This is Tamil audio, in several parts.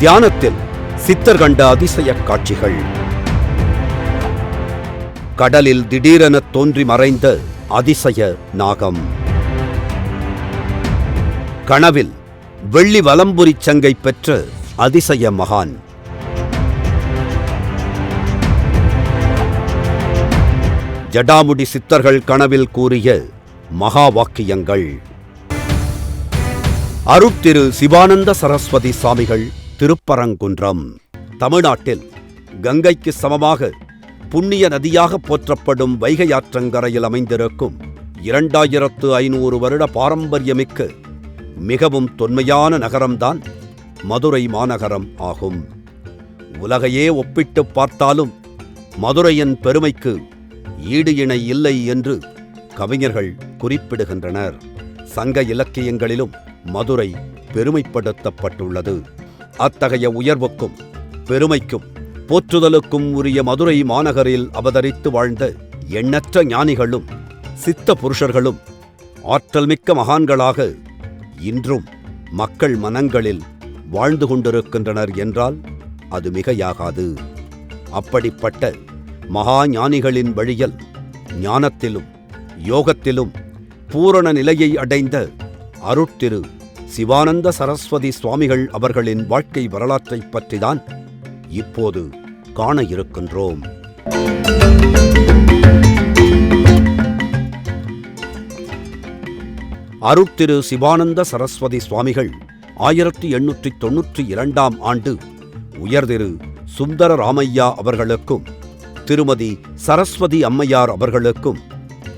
தியானத்தில் சித்தர் கண்ட அதிசய காட்சிகள். கடலில் திடீரென தோன்றி மறைந்த அதிசய நாகம். கனவில் வெள்ளி வலம்புரி சங்கை பெற்ற அதிசய மகான். ஜடாமுடி சித்தர்கள் கனவில் கூறிய மகா வாக்கியங்கள். அருட்திரு சிவானந்த சரஸ்வதி சாமிகள் திருப்பரங்குன்றம். தமிழ்நாட்டில் கங்கைக்கு சமமாக புண்ணிய நதியாக போற்றப்படும் வைகை ஆற்றங்கரையில் அமைந்திருக்கும் இரண்டாயிரத்து ஐநூறு வருட பாரம்பரியமிக்க மிகவும் தொன்மையான நகரம்தான் மதுரை மாநகரம் ஆகும். உலகையே ஒப்பிட்டுப் பார்த்தாலும் மதுரையின் பெருமைக்கு ஈடு இணை இல்லை என்று கவிஞர்கள் குறிப்பிடுகின்றனர். சங்க இலக்கியங்களிலும் மதுரை பெருமைப்படுத்தப்பட்டுள்ளது. அத்தகைய உயர்வுக்கும் பெருமைக்கும் போற்றுதலுக்கும் உரிய மதுரை மாநகரில் அவதரித்து வாழ்ந்த எண்ணற்ற ஞானிகளும் சித்த புருஷர்களும் ஆற்றல் மிக்க மகான்களாக இன்றும் மக்கள் மனங்களில் வாழ்ந்து கொண்டிருக்கின்றனர் என்றால் அது மிகையாகாது. அப்படிப்பட்ட மகா ஞானிகளின் வழியில் ஞானத்திலும் யோகத்திலும் பூரண நிலையை அடைந்த அருட்திரு சிவானந்த சரஸ்வதி சுவாமிகள் அவர்களின் வாழ்க்கை வரலாற்றைப் பற்றிதான் இப்போது காண இருக்கின்றோம். அருட்திரு சிவானந்த சரஸ்வதி சுவாமிகள் ஆயிரத்தி எண்ணூற்றி தொன்னூற்றி இரண்டாம் ஆண்டு உயர்திரு சுந்தர ராமையா அவர்களுக்கும் திருமதி சரஸ்வதி அம்மையார் அவர்களுக்கும்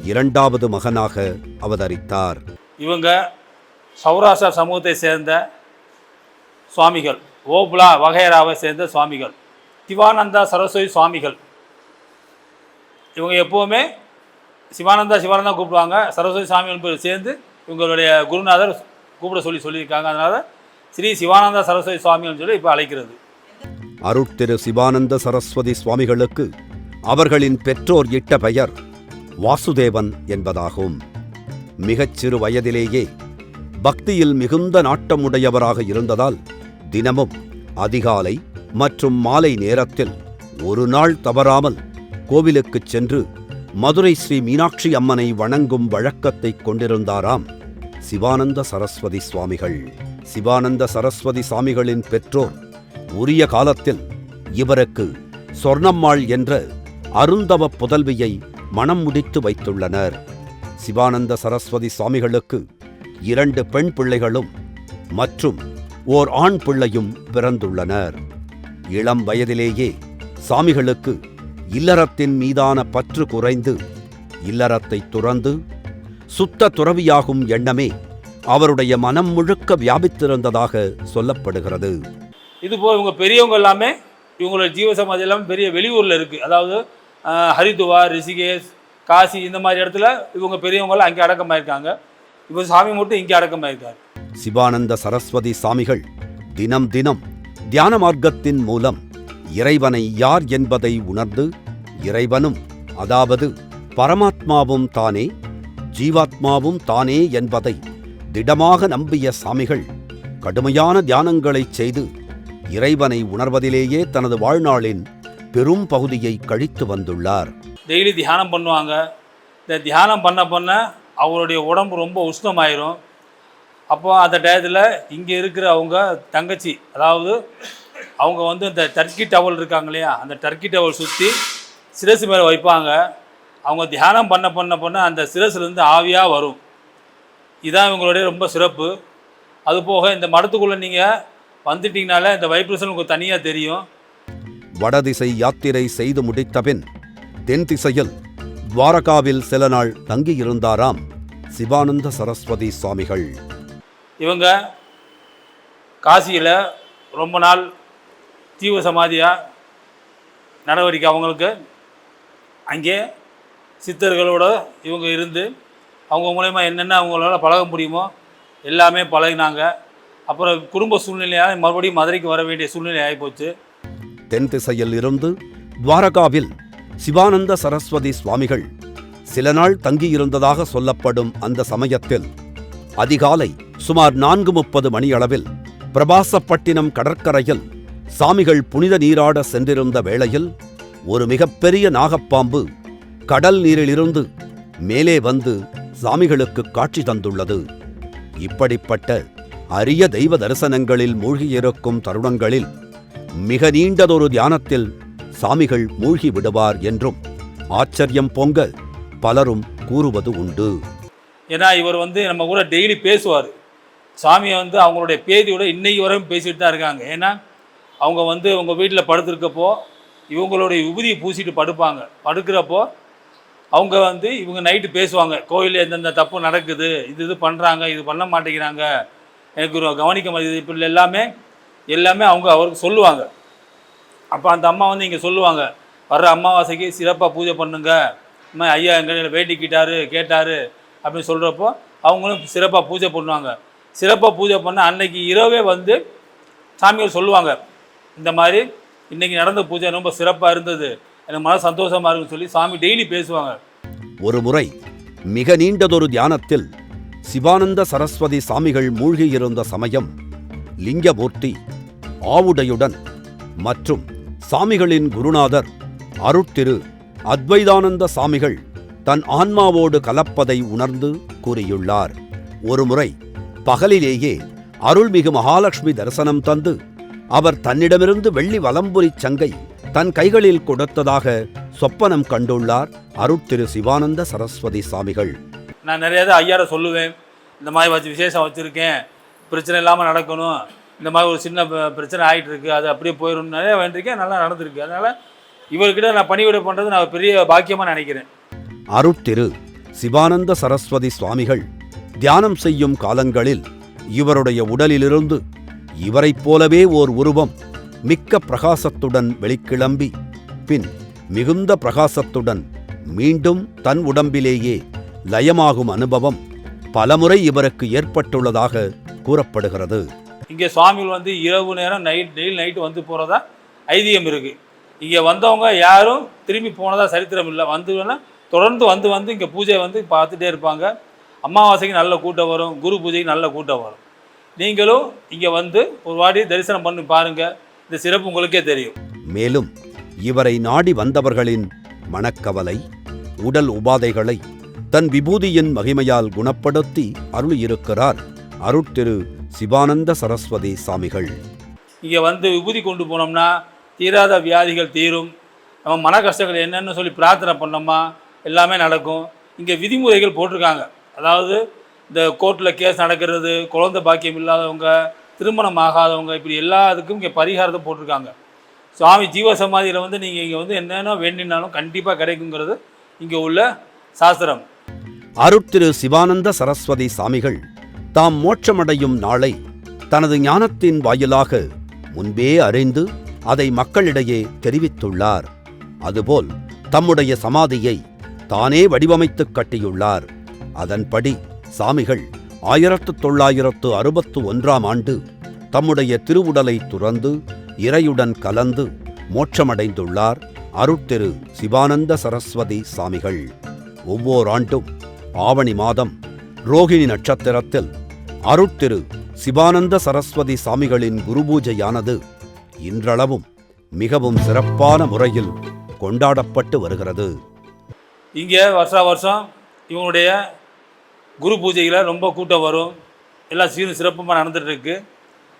இரண்டாவது மகனாக அவதரித்தார். இவங்க சௌராஷ்டிரா சமூகத்தை சேர்ந்த சுவாமிகள். ஓபுலா வகைராவை சேர்ந்த சுவாமிகள். சிவானந்தா சரஸ்வதி சுவாமிகள். இவங்க எப்போவுமே சிவானந்தா சிவானந்தா கூப்பிடுவாங்க. சரஸ்வதி சுவாமிகள் பேர் சேர்ந்து இவங்களுடைய குருநாதர் கூப்பிட சொல்லி சொல்லியிருக்காங்க. அதனால் ஸ்ரீ சிவானந்தா சரஸ்வதி சுவாமிகள்னு சொல்லி இப்போ அழைக்கிறது. அருட்திரு சிவானந்த சரஸ்வதி சுவாமிகளுக்கு அவர்களின் பெற்றோர் இட்ட பெயர் வாசுதேவன் என்பதாகும். மிகச் சிறு வயதிலேயே பக்தியில் மிகுந்த நாட்டமுடையவராக இருந்ததால் தினமும் அதிகாலை மற்றும் மாலை நேரத்தில் ஒரு நாள் தவறாமல் கோவிலுக்குச் சென்று மதுரை ஸ்ரீ மீனாட்சி அம்மனை வணங்கும் வழக்கத்தைக் கொண்டிருந்தாராம் சிவானந்த சரஸ்வதி சுவாமிகள். சிவானந்த சரஸ்வதி சாமிகளின் பெற்றோர் உரிய காலத்தில் இவருக்கு சொர்ணம்மாள் என்ற அருந்தவ புதல்வியை மனம் முடித்து வைத்துள்ளனர். சிவானந்த சரஸ்வதி சுவாமிகளுக்கு இரண்டு பெண் பிள்ளைகளும் மற்றும் ஓர் ஆண் பிள்ளையும் பிறந்துள்ளனர். இளம் வயதிலேயே சாமிகளுக்கு இல்லறத்தின் மீதான பற்று குறைந்து இல்லறத்தை துறந்து சுத்த துறவியாகும் எண்ணமே அவருடைய மனம் முழுக்க வியாபித்திருந்ததாக சொல்லப்படுகிறது. இது போல் இவங்க பெரியவங்க எல்லாமே இவங்களோட ஜீவசமாதி எல்லாமே பெரிய வெளியூரில் இருக்குது அதாவது ஹரித்துவார் ரிஷிகேஷ் காசி இந்த மாதிரி இடத்துல இவங்க பெரியவங்களாம் அங்கே அடக்கமாயிருக்காங்க. இவர் சாமி மட்டும் இங்கே அடக்கமாயிருக்காரு சிவானந்த சரஸ்வதி சாமிகள் தினம் தினம் தியான மார்க்கத்தின் மூலம் இறைவனை யார் என்பதை உணர்ந்து இறைவனும் அதாவது பரமாத்மாவும் தானே ஜீவாத்மாவும் தானே என்பதை திடமாக நம்பிய சாமிகள் கடுமையான தியானங்களைச் செய்து இறைவனை உணர்வதிலேயே தனது வாழ்நாளின் பெரும் பகுதியை கழித்து வந்துள்ளார். டெய்லி தியானம் பண்ணுவாங்க. இந்த தியானம் பண்ண பண்ண அவருடைய உடம்பு ரொம்ப உஷ்ணமாயிரும். அப்போ அந்த டயத்தில் இங்கே இருக்கிற அவங்க தங்கச்சி அதாவது அவங்க வந்து இந்த டர்க்கி டவல் இருக்காங்க இல்லையா அந்த டர்க்கி டவல் சுற்றி சிரசு மேலே வைப்பாங்க. அவங்க தியானம் பண்ண பண்ண பண்ண அந்த சிரசுலேருந்து ஆவியாக வரும். இதான் இவங்களுடைய ரொம்ப சிறப்பு. அது போக இந்த மடத்துக்குள்ளே நீங்கள் வந்துட்டிங்கனாலே இந்த வைப்ரேஷன் உங்களுக்கு தனியாக தெரியும். வடதிசை யாத்திரை செய்து முடித்த பின் தென் திசையில் துவாரகாவில் சில நாள் தங்கியிருந்தாராம் சிவானந்த சரஸ்வதி சுவாமிகள். இவங்க காசியில் ரொம்ப நாள் தீவிர சமாதியாக நடவடிக்கை அவங்களுக்கு. அங்கே சித்தர்களோட இவங்க இருந்து அவங்க மூலயமா என்னென்ன அவங்களால பழக முடியுமோ எல்லாமே பழகினாங்க. அப்புறம் குடும்ப சூழ்நிலையாக மறுபடியும் மதுரைக்கு வர வேண்டிய சூழ்நிலை ஆகிப்போச்சு தென் திசையில் இருந்து துவாரகாவில் சிவானந்த சரஸ்வதி சுவாமிகள் சில நாள் தங்கியிருந்ததாக சொல்லப்படும் அந்த சமயத்தில் அதிகாலை சுமார் நான்கு முப்பது மணியளவில் பிரபாசப்பட்டினம் கடற்கரையில் சாமிகள் புனித நீராட சென்றிருந்த வேளையில் ஒரு மிகப்பெரிய நாகப்பாம்பு கடல் நீரிலிருந்து மேலே வந்து சாமிகளுக்கு காட்சி தந்துள்ளது. இப்படிப்பட்ட அரிய தெய்வ தரிசனங்களில் மூழ்கியிருக்கும் தருணங்களில் மிக நீண்டதொரு தியானத்தில் சாமிகள் மூழ்கி விடுவார் என்றும் ஆச்சரியம் பொங்க பலரும் கூறுவது உண்டு. ஏன்னா இவர் வந்து நம்ம கூட டெய்லி பேசுவார். சாமியை வந்து அவங்களுடைய பேதியோட இன்னைக்கு வரையும் பேசிட்டு தான் இருக்காங்க. ஏன்னா அவங்க வந்து உங்கள் வீட்டில் படுத்திருக்கப்போ இவங்களுடைய விபூதியை பூசிட்டு படுப்பாங்க. படுக்கிறப்போ அவங்க வந்து இவங்க நைட்டு பேசுவாங்க. கோயிலில் எந்தெந்த தப்பு நடக்குது இது இது பண்ணுறாங்க இது பண்ண மாட்டேங்கிறாங்க. எனக்கு ஒரு கவனிக்க மாட்டேங்குது இப்படி எல்லாமே எல்லாமே அவங்க அவருக்கு சொல்லுவாங்க. அப்போ அந்த அம்மா வந்து இங்கே சொல்லுவாங்க வர்ற அமாவாசைக்கு சிறப்பாக பூஜை பண்ணுங்க. அம்மா ஐயா எங்கள் வேட்டிக்கிட்டாரு கேட்டாரு அப்படின்னு சொல்கிறப்போ அவங்களும் சிறப்பாக பூஜை பண்ணுவாங்க. சிறப்பாக பூஜை பண்ண அன்னைக்கு இரவே வந்து சாமிகள் சொல்லுவாங்க இந்த மாதிரி இன்னைக்கு நடந்த பூஜை ரொம்ப சிறப்பாக இருந்தது. எனக்கு மன சந்தோஷமாக இருக்குன்னு சொல்லி சாமி டெய்லி பேசுவாங்க. ஒரு முறை மிக நீண்டதொரு தியானத்தில் சிவானந்த சரஸ்வதி சாமிகள் மூழ்கியிருந்த சமயம் லிங்கமூர்த்தி ஆவுடையுடன் மற்றும் சாமிகளின் குருநாதர் அருட்திரு அத்வைதானந்த சாமிகள் தன் ஆன்மாவோடு கலப்பதை உணர்ந்து கூறியுள்ளார். ஒருமுறை பகலிலேயே அருள்மிகு மகாலட்சுமி தரிசனம் தந்து அவர் தன்னிடமிருந்து வெள்ளி வலம்புரி சங்கை தன் கைகளில் கொடுத்ததாக சொப்பனம் கண்டுள்ளார் அருட்திரு சிவானந்த சரஸ்வதி சாமிகள். நான் நிறைய தான் ஐயாரை சொல்லுவேன். இந்த மாதிரி வச்சு விசேஷம் வச்சுருக்கேன். பிரச்சனை இல்லாமல் நடக்கணும். இந்த மாதிரி ஒரு சின்ன பிரச்சனை ஆகிட்டு இருக்குது அது அப்படியே போயிடும் நிறைய வேண்டியிருக்கேன் நல்லா நடந்திருக்கு. அதனால் இவர்கிட்ட நான் பணிவிடை பண்ணுறது நான் பெரிய பாக்கியமாக நினைக்கிறேன். அருட்திரு சிவானந்த சரஸ்வதி சுவாமிகள் தியானம் செய்யும் காலங்களில் இவருடைய உடலிலிருந்து இவரைப் போலவே ஓர் உருவம் மிக்க பிரகாசத்துடன் வெளிக்கிளம்பி பின் மிகுந்த பிரகாசத்துடன் மீண்டும் தன் உடம்பிலேயே லயமாகும் அனுபவம் பலமுறை இவருக்கு ஏற்பட்டுள்ளதாக கூறப்படுகிறது. இங்கே சுவாமிகள் வந்து இரவு நேரம் நைட் டெய்லி நைட்டு வந்து போகிறதா ஐதீகம் இருக்குது இங்கே வந்தவங்க யாரும் திரும்பி போனதாக சரித்திரம் இல்லை. வந்து தொடர்ந்து வந்து வந்து இங்கே பூஜை வந்து பார்த்துட்டே இருப்பாங்க. அமாவாசைக்கு நல்ல கூட்டம் வரும். குரு பூஜைக்கு நல்ல கூட்டம் வரும். நீங்களும் இங்கே வந்து ஒரு வாட்டி தரிசனம் பண்ணி பாருங்கள் இந்த சிறப்பு உங்களுக்கே தெரியும். மேலும் இவரை நாடி வந்தவர்களின் மனக்கவலை உடல் உபாதைகளை தன் விபூதியின் மகிமையால் குணப்படுத்தி அருளியிருக்கிறார் அருட்திரு சிவானந்த சரஸ்வதி சாமிகள். இங்கே வந்து விபூதி கொண்டு போனோம்னா தீராத வியாதிகள் தீரும். நம்ம மன கஷ்டங்கள் என்னென்னு சொல்லி பிரார்த்தனை பண்ணோமா எல்லாமே நடக்கும். இங்கே விதிமுறைகள் போட்டிருக்காங்க. அதாவது இந்த கோர்ட்டில் கேஸ் நடக்கிறது குழந்தை பாக்கியம் இல்லாதவங்க திருமணம் ஆகாதவங்க இப்படி எல்லாத்துக்கும் இங்கே பரிகாரத்தை போட்டிருக்காங்க. சுவாமி ஜீவசமாதியில் வந்து நீங்கள் இங்கே வந்து என்னென்ன வேண்டினாலும் கண்டிப்பாக கிடைக்குங்கிறது இங்கே உள்ள சாஸ்திரம். அருட்திரு சிவானந்த சரஸ்வதி சாமிகள். தாம் மோட்சமடையும் நாளை தனது ஞானத்தின் வாயிலாக முன்பே அறிந்து அதை மக்களிடையே தெரிவித்துள்ளார். அதுபோல் தம்முடைய சமாதியை தானே வடிவமைத்துக் கட்டியுள்ளார். அதன்படி சாமிகள் ஆயிரத்து தொள்ளாயிரத்து அறுபத்து ஒன்றாம் ஆண்டு தம்முடைய திருவுடலை துறந்து இறையுடன் கலந்து மோட்சமடைந்துள்ளார். அருட்திரு சிவானந்த சரஸ்வதி சாமிகள். ஒவ்வொரு ஆண்டும் ஆவணி மாதம் ரோகிணி நட்சத்திரத்தில் அருட்திரு சிவானந்த சரஸ்வதி சாமிகளின் குருபூஜையானது இன்றளவும் மிகவும் சிறப்பான முறையில் கொண்டாடப்பட்டு வருகிறது. இங்கே வருஷா வருஷம் இவனுடைய குரு பூஜைகளை ரொம்ப கூட்டம் வரும். எல்லாம் சீரும் சிறப்புமாக நடந்துகிட்ருக்கு.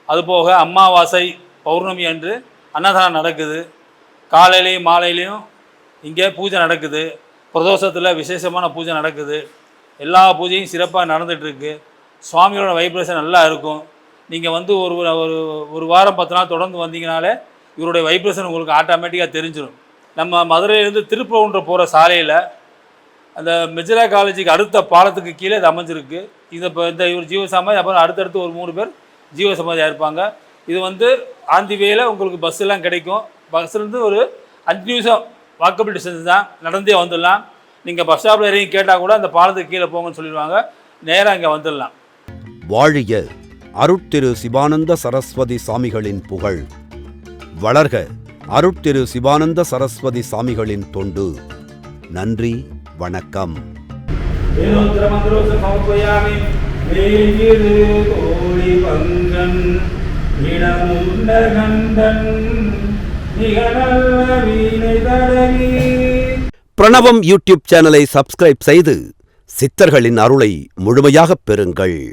அதுபோக அமாவாசை பௌர்ணமி அன்று அன்னதானம் நடக்குது. காலையிலையும் மாலையிலையும் இங்கே பூஜை நடக்குது. பிரதோஷத்தில் விசேஷமான பூஜை நடக்குது. எல்லா பூஜையும் சிறப்பாக நடந்துகிட்ருக்கு. சுவாமியோட வைப்ரேஷன் நல்லா இருக்கும். நீங்கள் வந்து ஒரு ஒரு ஒரு வாரம் பத்து நாள் தொடர்ந்து வந்தீங்கனாலே இவருடைய வைப்ரேஷன் உங்களுக்கு ஆட்டோமேட்டிக்காக தெரிஞ்சிடும் நம்ம மதுரையிலேருந்து திருப்பூன்ற போகிற சாலையில் அந்த மெஜிரா காலேஜுக்கு அடுத்த பாலத்துக்கு கீழே இது அமைஞ்சிருக்கு. இந்த இப்போ இந்த இவர் ஜீவசமாதி அப்புறம் அடுத்தடுத்து ஒரு மூணு பேர் ஜீவசமாதியாக இருப்பாங்க. இது வந்து ஆந்திவேயில் உங்களுக்கு பஸ் எல்லாம் கிடைக்கும். பஸ்லேருந்து ஒரு அஞ்சு நிமிஷம் வாக்கபிள் டிஸ்டன்ஸ் தான். நடந்தே வந்துடலாம். நீங்கள் பஸ் ஸ்டாப்பில் இறங்கி கேட்டால் கூட அந்த பாலத்துக்கு கீழே போங்கன்னு சொல்லிடுவாங்க. நேராக இங்கே வந்துடலாம். வாழிய அருட்திரு சிவானந்த சரஸ்வதி சாமிகளின் புகழ். வளர்க அருட்திரு சிவானந்த சரஸ்வதி சாமிகளின் தொண்டு. நன்றி வணக்கம். பிரணவம் யூடியூப் சேனலை சப்ஸ்கிரைப் செய்து சித்தர்களின் அருளை முழுமையாகப் பெறுங்கள்.